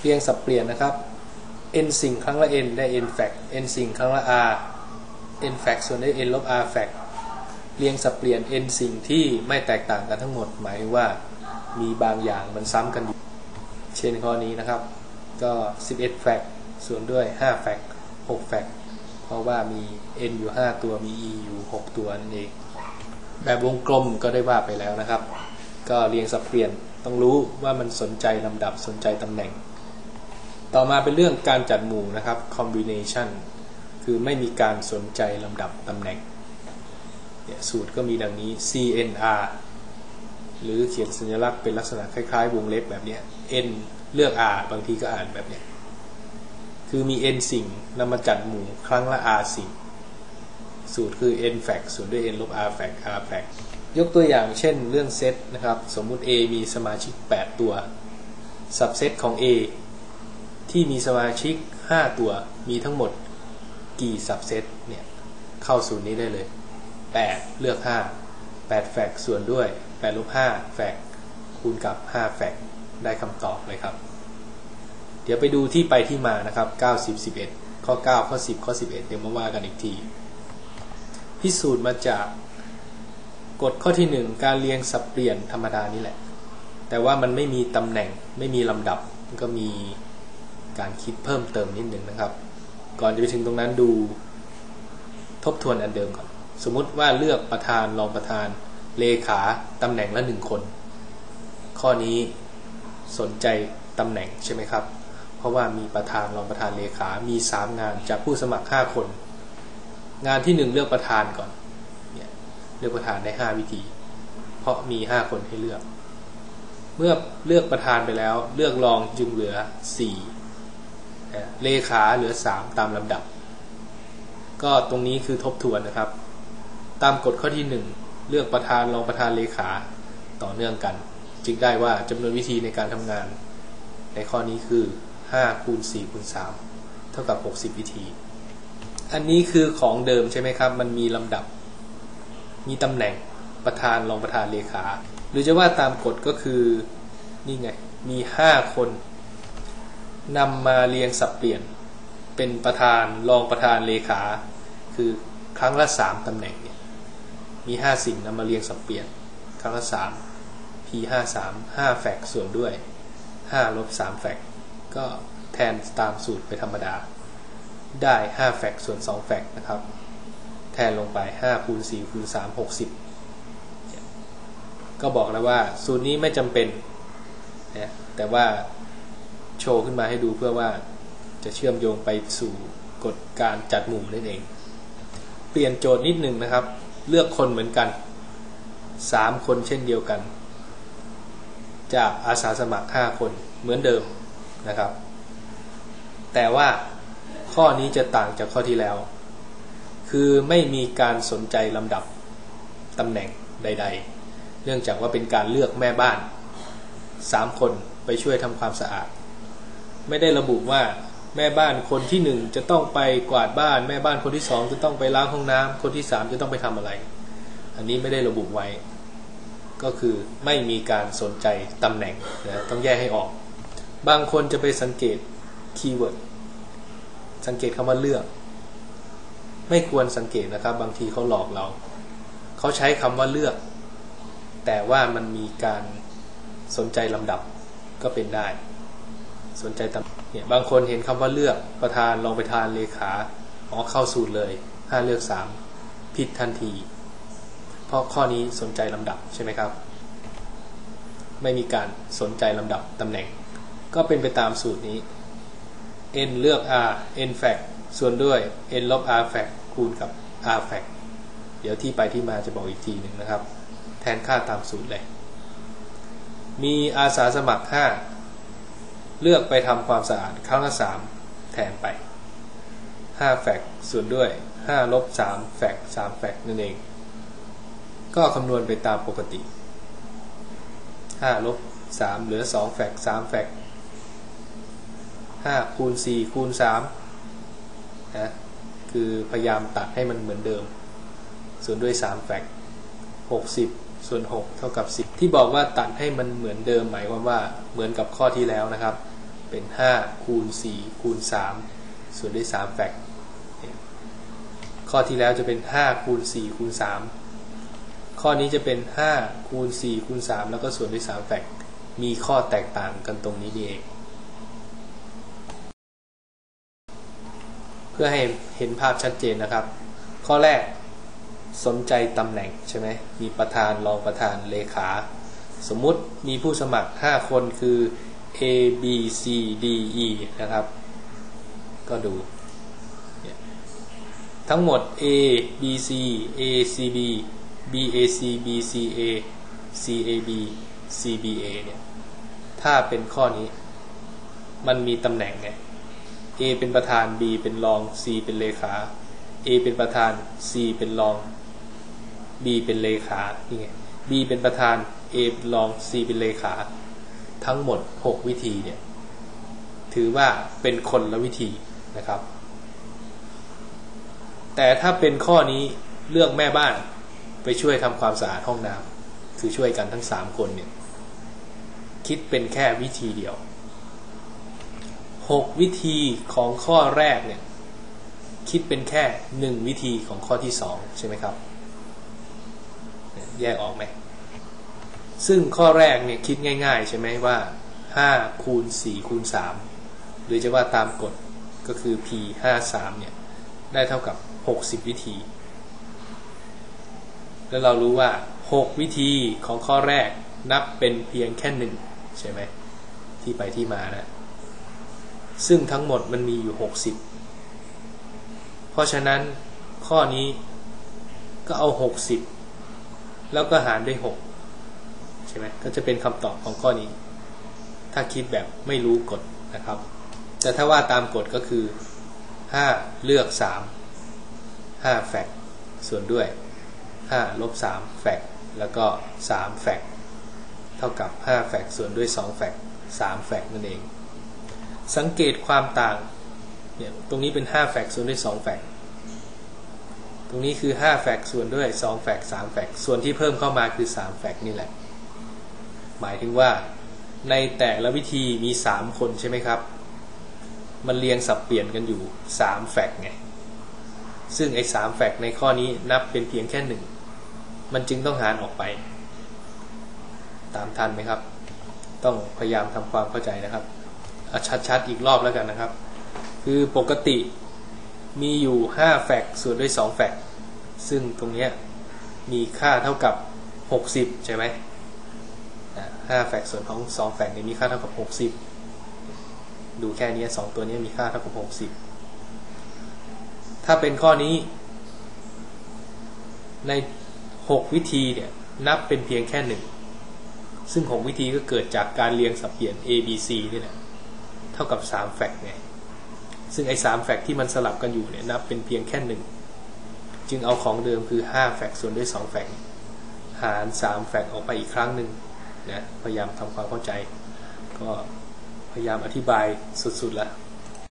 เรียงสับเปลี่ยนนะครับ n สิ่งครั้งละ n ได้ n fact n สิ่งครั้งละ r n fact ส่วนได้ n ลบ r fact เรียงสับเปลี่ยน n สิ่งที่ไม่แตกต่างกันทั้งหมด หมายว่ามีบางอย่างมันซ้ำกันอยู่ เช่นข้อนี้นะครับ ก็ 11 fact ส่วนด้วย 5 fact 6 fact เพราะว่ามี n อยู่ 5 ตัวมี e อยู่ 6 ตัวนั่นเอง แบบวงกลมก็ได้ว่าไปแล้วนะครับ ก็เรียงสับเปลี่ยนต้องรู้ว่ามันสนใจลำดับสนใจตำแหน่ง ต่อมาเป็นเรื่องการจัดหมู่นะครับ combination คือไม่มีการสนใจลำดับตำแหน่งสูตรก็มีดังนี้ CNR หรือเขียนสัญลักษณ์เป็นลักษณะคล้ายๆ วงเล็บแบบนี้ N เลือก R บางทีก็อ่านแบบนี้คือมี N สิ่งนำมาจัดหมู่ครั้งละ R สิ่ง สูตรคือ N fact ส่วนด้วย N ลบ R fact R fact ยกตัวอย่างเช่นเรื่องเซตนะครับ สมมุติ A มีสมาชิก 8 ตัว subset ของ A ที่มีสมาชิก 5 ตัวมีทั้งหมดกี่ subset เนี่ยเข้าสูตรนี้ได้เลย 8 เลือก 5 8 แฟกส่วนด้วย8ลบ5แฟกคูณกับ 5 แฟกได้คำตอบเลยครับ เดี๋ยวไปดูที่ไปที่มานะครับ 9 10 11 ข้อ 9 ข้อ 10 ข้อ 11 เดี๋ยวมาว่ากันอีกที พิสูจน์มาจากกฎข้อที่ 1 การเรียงสับเปลี่ยนธรรมดานี่แหละ แต่ว่ามันไม่มีตำแหน่งไม่มีลำดับก็มี การคิดเพิ่มเติมนิดหนึ่งนะครับ ก่อนจะไปถึงตรงนั้นดูทบทวนอันเดิมก่อน สมมุติว่าเลือกประธานรองประธานเลขาตำแหน่งละหนึ่งคน ข้อนี้สนใจตำแหน่งใช่ไหมครับ เพราะว่ามีประธานรองประธานเลขา มีสามงานจากผู้สมัครห้าคน งานที่หนึ่งเลือกประธานก่อนเลือกประธานได้ห้าวิธี เพราะมีห้าคนให้เลือก เมื่อเลือกประธานไปแล้ว เลือกรองจึงเหลือสี่ เลขาเหลือ3ตามลำดับ ก็ตรงนี้คือทบทวนนะครับ ตามกฎข้อที่1เลือกประธานรองประธานเลขาต่อเนื่องกัน จึงได้ว่าจำนวนวิธีในการทำงาน ในข้อนี้คือ5คูณ4คูณ3เท่ากับ 60 วิธี อันนี้คือของเดิมใช่ไหมครับ มันมีลำดับ มีตำแหน่งประธานรองประธานเลขา หรือจะว่าตามกฎก็คือนี่ไง มี 5 คน นำมาเรียงสับเปลี่ยนเป็นประธานรองประธานเลขา คือครั้งละสามตำแหน่งเนี่ยมีห้าสิ่งนำมาเรียงสับเปลี่ยน ครั้งละสาม p ห้าสามห้าแฟกส่วนด้วยห้าลบสามแฟกก็แทนตามสูตรไปธรรมดา ได้ห้าแฟกส่วนสองแฟกนะครับ แทนลงไปห้าคูณสี่คูณสามหกสิบก็บอกแล้วว่า สูตรนี้ไม่จำเป็นนะแต่ว่า โชว์ขึ้นมาให้ดูเพื่อว่าจะเชื่อมโยงไปสู่กฎการจัดหมู่นั่นเอง เปลี่ยนโจทย์นิดหนึ่งนะครับ เลือกคนเหมือนกัน 3 คนเช่นเดียวกัน จากอาสาสมัคร 5 คนเหมือนเดิมนะครับ แต่ว่าข้อนี้จะต่างจากข้อที่แล้ว คือไม่มีการสนใจลำดับตำแหน่งใด ๆ เนื่องจากว่าเป็นการเลือกแม่บ้าน 3 คนไปช่วยทำความสะอาด ไม่ได้ระบุว่าแม่บ้านคนที่หนึ่งจะต้องไปกวาดบ้าน แม่บ้านคนที่สองจะต้องไปล้างห้องน้ำคนที่สามจะต้องไปทำอะไร อันนี้ไม่ได้ระบุไว้ ก็คือไม่มีการสนใจตำแหน่งนะต้องแยกให้ออก บางคนจะไปสังเกตคีย์เวิร์ดสังเกตคำว่าเลือก ไม่ควรสังเกตนะครับ บางทีเขาหลอกเรา เขาใช้คำว่าเลือก แต่ว่ามันมีการสนใจลำดับก็เป็นได้ สนใจตำเนี่ยบางคนเห็นคำว่าเลือกประธานรองประธานเลขาอ๋อเข้าสูตรเลยห้าเลือกสามผิดทันที เพราะข้อนี้สนใจลำดับใช่ไหมครับ ไม่มีการสนใจลำดับตำแหน่ง ก็เป็นไปตามสูตรนี้ n เลือก r n fact ส่วนด้วย n ลบ r fact คูณกับ r fact เดี๋ยวที่ไปที่มาจะบอกอีกทีหนึ่งนะครับ แทนค่าตามสูตรเลย มีอาสาสมัคร 5 เลือกไปทำความสะอาดครั้งละสามแทนไปห้าแฟกส่วนด้วยห้าลบสามแฟกสามแฟกนั่นเอง ก็คำนวณไปตามปกติห้าลบสามเหลือสองแฟกสามแฟกห้าคูณสี่คูณสามนะคือพยายามตัดให้มันเหมือนเดิม ส่วนด้วยสามแฟกหกสิบส่วน 6 เท่ากับ 10 ที่บอกว่าตัดให้มันเหมือนเดิมหมายความว่าเหมือนกับข้อที่แล้วนะครับ เป็น 5 คูณ 4 คูณ 3 ส่วนด้วย 3 แฟกต์ข้อที่แล้วจะเป็น 5 คูณ 4 คูณ 3 ข้อนี้จะเป็น 5 คูณ 4 คูณ 3 แล้วก็ส่วนด้วย 3 แฟกต์มีข้อแตกต่างกันตรงนี้นี่เอง เพื่อให้เห็นภาพชัดเจนนะครับ ข้อแรกสนใจตำแหน่งใช่ไหมมีประธานรองประธานเลขา สมมุติมีผู้สมัคร 5 คนคือ A B C D E นะครับ ก็ดู ทั้งหมด A B C A C B B A C B C A C A B C B A เนี่ย ถ้าเป็นข้อนี้ มันมีตำแหน่งไง A เป็นประธาน B เป็นรอง C เป็นเลขา A เป็นประธาน C เป็นรอง B เป็นเลขา นี่ไง B เป็นประธาน A เป็นรอง C เป็นเลขา ทั้งหมด 6 วิธีเนี่ย ถือว่าเป็นคนละวิธีนะครับ แต่ถ้าเป็นข้อนี้เลือกแม่บ้านไปช่วยทำความสะอาดห้องน้ำคือช่วยกันทั้ง 3 คนเนี่ย คิดเป็นแค่วิธีเดียว 6 วิธีของข้อแรกเนี่ย คิดเป็นแค่ 1 วิธีของข้อที่ 2 ใช่ไหมครับ แยกออกไหม ซึ่งข้อแรกเนี่ยคิดง่าย ๆ ใช่ไหมว่า5คูณ4คูณ3หรือจะว่าตามกฎก็คือ p 5 3เนี่ยได้เท่ากับ 60 วิธี แล้วเรารู้ว่า 6 วิธีของข้อแรกนับเป็นเพียงแค่หนึ่งใช่ไหมที่ไปที่มานะ ซึ่งทั้งหมดมันมีอยู่ 60 เพราะฉะนั้นข้อนี้ก็เอา 60 แล้วก็หารด้วย 6 ใช่ไหมก็จะเป็นคำตอบของข้อนี้ ถ้าคิดแบบไม่รู้กฎนะครับ แต่ถ้าว่าตามกฎก็คือ5เลือก3 5แฟกส่วนด้วย5ลบ3แฟกแล้วก็3แฟกเท่ากับ5แฟกส่วนด้วย2แฟกต์3แฟกนั่นเอง สังเกตความต่างเนี่ยตรงนี้เป็น5แฟกส่วนด้วย2แฟกตรงนี้คือ5แฟกส่วนด้วย2แฟก3แฟกส่วนที่เพิ่มเข้ามาคือ3แฟกนี่แหละ หมายถึงว่าในแต่ละวิธีมี3คนใช่ไหมครับ มันเรียงสับเปลี่ยนกันอยู่3แฟกไง ซึ่งไอ้สามแฟกในข้อนี้นับเป็นเพียงแค่หนึ่ง มันจึงต้องหารออกไป ตามทันไหมครับ ต้องพยายามทำความเข้าใจนะครับชัดๆอีกรอบแล้วกันนะครับ คือปกติมีอยู่5แฟกส่วนด้วย2แฟกซึ่งตรงนี้มีค่าเท่ากับ60ใช่ไหม 5แฟกส่วนของ2แฟกนี้มีค่าเท่ากับ 60 ดูแค่นี้2ตัวนี้มีค่าเท่ากับ 60 ถ้าเป็นข้อนี้ ใน 6 วิธีเนี่ยนับเป็นเพียงแค่หนึ่งซึ่ง 6 วิธีก็เกิดจากการเรียงสับเปลี่ยน A B C นี่แหละเท่ากับ3แฟกไงซึ่งไอ้3แฟกที่มันสลับกันอยู่เนี่ยนับเป็นเพียงแค่หนึ่งจึงเอาของเดิมคือ 5 แฟกส่วนด้วย 2 แฟกหาร 3 แฟกออกไปอีกครั้งหนึ่ง นะพยายามทำความเข้าใจ ก็พยายามอธิบายสุดๆแล้ว